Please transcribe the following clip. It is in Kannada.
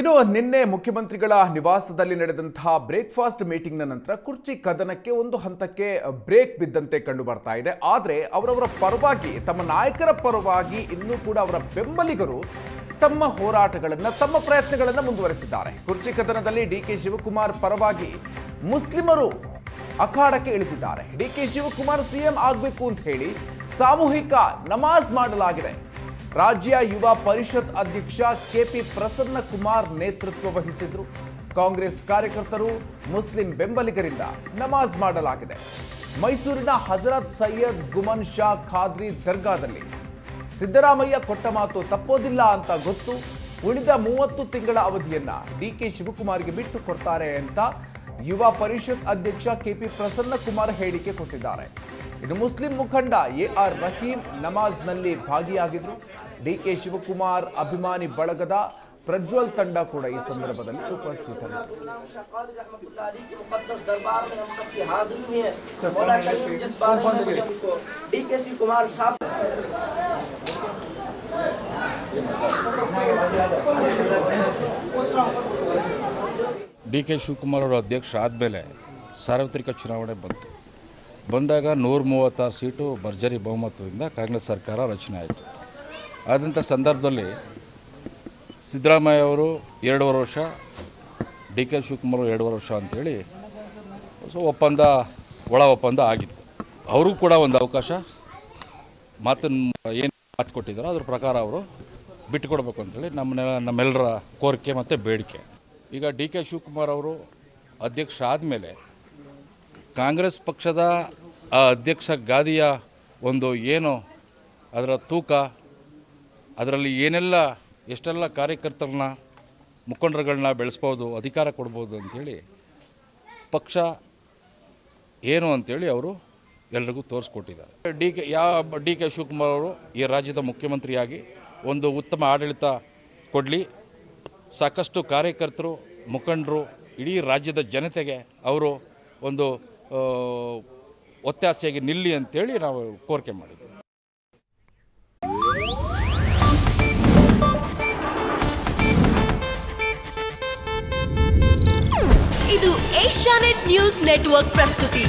ಇನ್ನು ನಿನ್ನೆ ಮುಖ್ಯಮಂತ್ರಿಗಳ ನಿವಾಸದಲ್ಲಿ ನಡೆದಂತಹ ಬ್ರೇಕ್ಫಾಸ್ಟ್ ಮೀಟಿಂಗ್ನ ನಂತರ ಕುರ್ಚಿ ಕದನಕ್ಕೆ ಒಂದು ಹಂತಕ್ಕೆ ಬ್ರೇಕ್ ಬಿದ್ದಂತೆ ಕಂಡು ಬರ್ತಾ ಇದೆ. ಆದರೆ ಅವರವರ ಪರವಾಗಿ, ತಮ್ಮ ನಾಯಕರ ಪರವಾಗಿ ಇನ್ನೂ ಕೂಡ ಅವರ ಬೆಂಬಲಿಗರು ತಮ್ಮ ಹೋರಾಟಗಳನ್ನು, ತಮ್ಮ ಪ್ರಯತ್ನಗಳನ್ನು ಮುಂದುವರೆಸಿದ್ದಾರೆ. ಕುರ್ಚಿ ಕದನದಲ್ಲಿ ಡಿ ಕೆ ಶಿವಕುಮಾರ್ ಪರವಾಗಿ ಮುಸ್ಲಿಮರು ಅಖಾಡಕ್ಕೆ ಇಳಿದಿದ್ದಾರೆ. ಡಿ ಕೆ ಶಿವಕುಮಾರ್ ಸಿಎಂ ಆಗಬೇಕು ಅಂತ ಹೇಳಿ ಸಾಮೂಹಿಕ ನಮಾಜ್ ಮಾಡಲಾಗಿದೆ. ರಾಜ್ಯ ಯುವ ಪರಿಷತ್ ಅಧ್ಯಕ್ಷ ಕೆಪಿ ಪ್ರಸನ್ನ ಕುಮಾರ್ ನೇತೃತ್ವ ವಹಿಸಿದ್ರು. ಕಾಂಗ್ರೆಸ್ ಕಾರ್ಯಕರ್ತರು ಮುಸ್ಲಿಂ ಬೆಂಬಲಿಗರಿಂದ ನಮಾಜ್ ಮಾಡಲಾಗಿದೆ. ಮೈಸೂರಿನ ಹಜರತ್ ಸೈಯದ್ ಗುಮನ್ ಶಾ ಖಾದ್ರಿ ದರ್ಗಾದಲ್ಲಿ, ಸಿದ್ದರಾಮಯ್ಯ ಕೊಟ್ಟ ಮಾತು ತಪ್ಪೋದಿಲ್ಲ ಅಂತ ಗೊತ್ತು, ಉಳಿದ ಮೂವತ್ತು ತಿಂಗಳ ಅವಧಿಯನ್ನ ಡಿ ಕೆ ಶಿವಕುಮಾರ್ಗೆ ಬಿಟ್ಟು ಕೊಡ್ತಾರೆ ಅಂತ ಯುವ ಪರಿಷತ್ ಅಧ್ಯಕ್ಷ ಕೆಪಿ ಪ್ರಸನ್ನ ಕುಮಾರ್ ಹೇಳಿಕೆ ಕೊಟ್ಟಿದ್ದಾರೆ. इन मुस्लिम मुखंड ए आर रहीम नमाज़ भाग डे शिवकुमार अभिमानी बलगद प्रज्वल तंडर्भ डे शिवकुमार अध्यक्ष आदमे सार्वत्रिक चुनाव बनते ಬಂದಾಗ ನೂರ ಮೂವತ್ತಾರು ಸೀಟು ಭರ್ಜರಿ ಬಹುಮತದಿಂದ ಕಾಂಗ್ರೆಸ್ ಸರ್ಕಾರ ರಚನೆ ಆಯಿತು. ಆದಂಥ ಸಂದರ್ಭದಲ್ಲಿ ಸಿದ್ದರಾಮಯ್ಯ ಅವರು ಎರಡೂವರೆ ವರ್ಷ, ಡಿ ಕೆ ಶಿವಕುಮಾರ್ ಎರಡೂವರೆ ವರ್ಷ ಅಂತೇಳಿ ಸೊ ಒಪ್ಪಂದ, ಒಳ ಒಪ್ಪಂದ ಆಗಿತ್ತು. ಅವ್ರಿಗೂ ಕೂಡ ಒಂದು ಅವಕಾಶ. ಮಾತನ್ನು ಏನು ಮಾತು ಕೊಟ್ಟಿದ್ದಾರೋ ಅದ್ರ ಪ್ರಕಾರ ಅವರು ಬಿಟ್ಟುಕೊಡ್ಬೇಕು ಅಂತೇಳಿ ನಮ್ಮ ನಮ್ಮೆಲ್ಲರ ಕೋರಿಕೆ ಮತ್ತು ಬೇಡಿಕೆ. ಈಗ ಡಿ ಕೆ ಶಿವಕುಮಾರ್ ಅವರು ಅಧ್ಯಕ್ಷ ಆದಮೇಲೆ ಕಾಂಗ್ರೆಸ್ ಪಕ್ಷದ ಆ ಅಧ್ಯಕ್ಷ ಗಾದಿಯ ಒಂದು ಏನು ಅದರ ತೂಕ, ಅದರಲ್ಲಿ ಏನೆಲ್ಲ ಎಷ್ಟೆಲ್ಲ ಕಾರ್ಯಕರ್ತರನ್ನ, ಮುಖಂಡರುಗಳನ್ನ ಬೆಳೆಸ್ಬೋದು, ಅಧಿಕಾರ ಕೊಡ್ಬೋದು ಅಂಥೇಳಿ ಪಕ್ಷ ಏನು ಅಂತೇಳಿ ಅವರು ಎಲ್ರಿಗೂ ತೋರಿಸ್ಕೊಟ್ಟಿದ್ದಾರೆ. ಡಿ ಕೆ ಯಾವ ಡಿ ಕೆ ಶಿವಕುಮಾರ್ ಅವರು ಈ ರಾಜ್ಯದ ಮುಖ್ಯಮಂತ್ರಿಯಾಗಿ ಒಂದು ಉತ್ತಮ ಆಡಳಿತ ಕೊಡಲಿ. ಸಾಕಷ್ಟು ಕಾರ್ಯಕರ್ತರು, ಮುಖಂಡರು ಇಡೀ ರಾಜ್ಯದ ಜನತೆಗೆ ಅವರು ಒಂದು ಒತ್ತಾಸೆಯಾಗಿ ನಿಲ್ಲಿ ಅಂತೇಳಿ ನಾವು ಕೋರಿಕೆ ಮಾಡಿದ್ವಿ. ಇದು ಏಷ್ಯಾನೆಟ್ ನ್ಯೂಸ್ ನೆಟ್ವರ್ಕ್ ಪ್ರಸ್ತುತಿ.